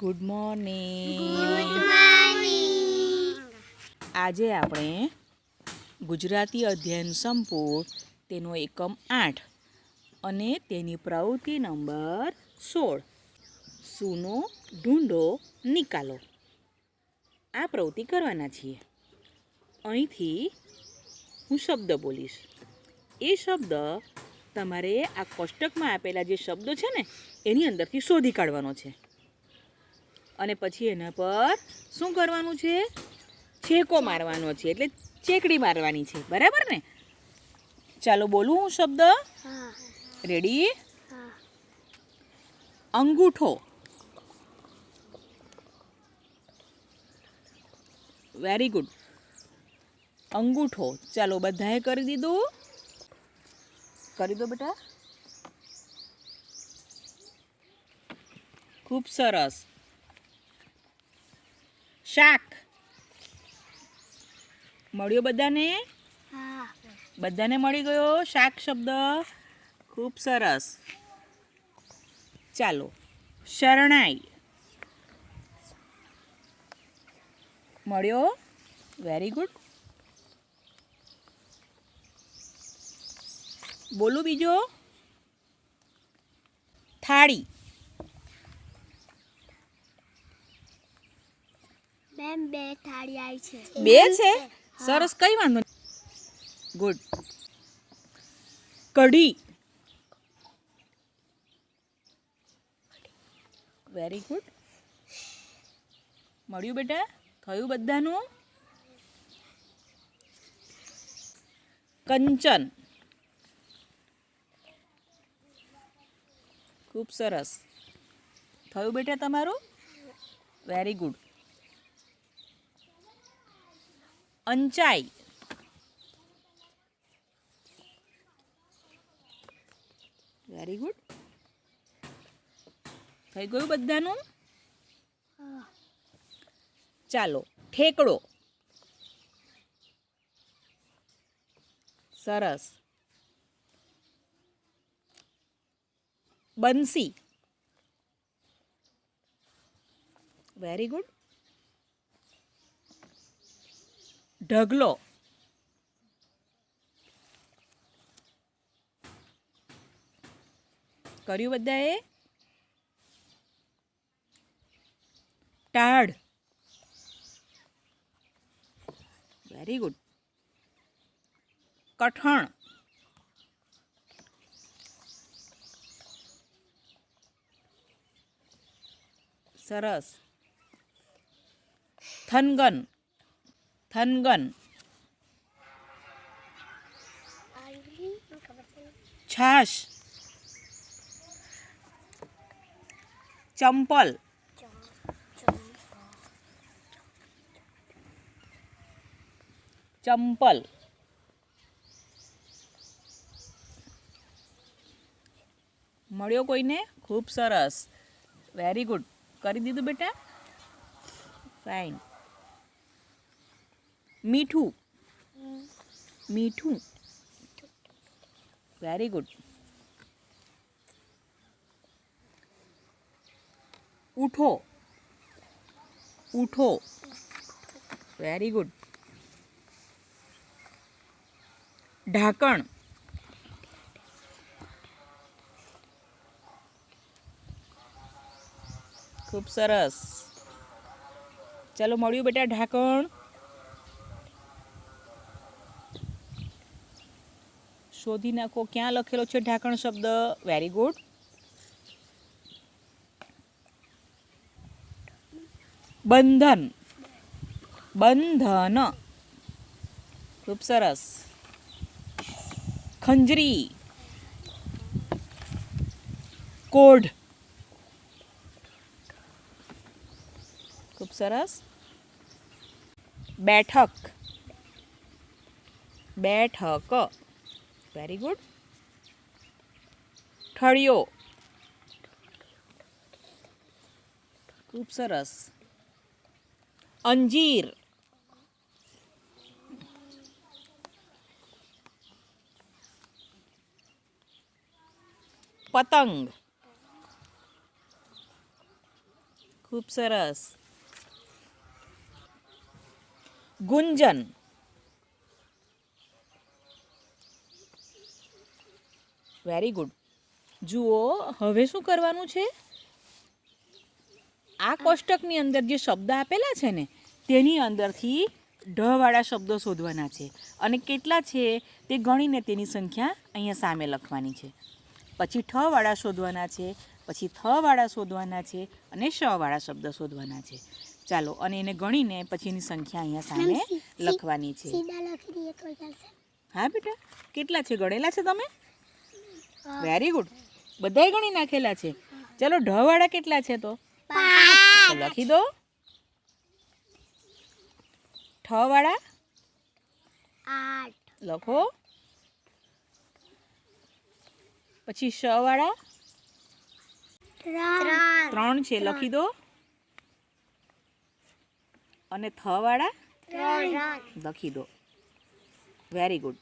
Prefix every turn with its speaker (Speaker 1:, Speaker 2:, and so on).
Speaker 1: Good morning આજે આપણે ગુજરાતી અધ્યયન સંપૂર્ણ તેનો એકમ આઠ અને તેની પ્રવૃત્તિ નંબર સોળ. સૂનો ઢૂંઢો નિકાલો. આ પ્રવૃત્તિ કરવાના છીએ. અહીંથી હું શબ્દ બોલીશ. એ શબ્દ તમારે આ કોષ્ટકમાં આપેલા જે શબ્દો છે ને એની અંદરથી શોધી કાઢવાનો છે. અને પછી એના પર શું કરવાનું છે? છેકો મારવાનો છે એટલે ચેકડી મારવાની છે. બરાબર ને? ચાલો બોલું હું શબ્દ? રેડી? અંગૂઠો. વેરી ગુડ અંગૂઠો. ચાલો બધાએ કરી દીધું. કરી દો બેટા. ખૂબ સરસ. શાક. મળ્યો બધાને? બધાને મળી ગયો શાક શબ્દ? ખૂબ સરસ. ચાલો શરણાઈ. મળ્યો? વેરી ગુડ બોલું બીજો? થાળી
Speaker 2: બેન બે થાળી આવી છે.
Speaker 1: બે છે? સરસ, કઈ વાંધો ગુડ કઢી. વેરી ગુડ મળ્યું બેટા? થયું બધાનું? કંચન. ખૂબ સરસ. થયું બેટા તમારું? વેરી ગુડ અંચાઈ વેરી ગુડ થઈ ગયું બધાનું? ચાલો ઠેકડો. સરસ. બંસી. વેરી ગુડ ઢગલો. કર્યું બધાએ? ટાળ. વેરી ગુડ કઠણ. સરસ. થનગન. થનગન
Speaker 2: આવી ખબર છે
Speaker 1: છાશ ચંપલ ચંપલ મળ્યો કોઈને ખૂબ સરસ વેરી ગુડ કરી દીધું બેટા ફાઇન મીઠું. મીઠું. વેરી ગુડ ઉઠો. ઉઠો. વેરી ગુડ ઢાંકણ. ખૂબ સરસ. ચાલો મળ્યું બેટા ઢાંકણ. શોધી નાખો. ક્યાં લખેલો છે? ઢાંકણ શબ્દ. વેરી ગુડ બંધન. બંધન. ખૂબ સરસ. ખંજરી. કોઢ. ખૂબ સરસ. બેઠક. બેઠક. વેરી ગુડ ઠળિયો ખૂબ સરસ અંજીર પતંગ ખૂબ સરસ ગુંજન વેરી ગુડ જુઓ હવે શું કરવાનું છે? આ કોષ્ટકની અંદર જે શબ્દ આપેલા છે ને તેની અંદરથી ઢવાળા શબ્દો શોધવાના છે. અને કેટલા છે તે ગણીને તેની સંખ્યા અહીંયા સામે લખવાની છે. પછી ઠવાળા શોધવાના છે પછી થવાળા શોધવાના છે અને શવાળા શબ્દ શોધવાના છે. ચાલો અને એને ગણીને પછી એની સંખ્યા અહીંયા સામે લખવાની છે. હા બેટા કેટલા છે? ગણેલા છે તમે. વેરી ગુડ બધાય ગણી નાખેલા છે. ચલો ઢવાળા કેટલા છે તો? લખી દો. ઠવાળા
Speaker 2: આઠ.
Speaker 1: લખો. પછી શ
Speaker 2: વાળા?
Speaker 1: ત્રણ. છે લખી દો. અને થવાળા
Speaker 2: વાળા?
Speaker 1: લખી દો. Very good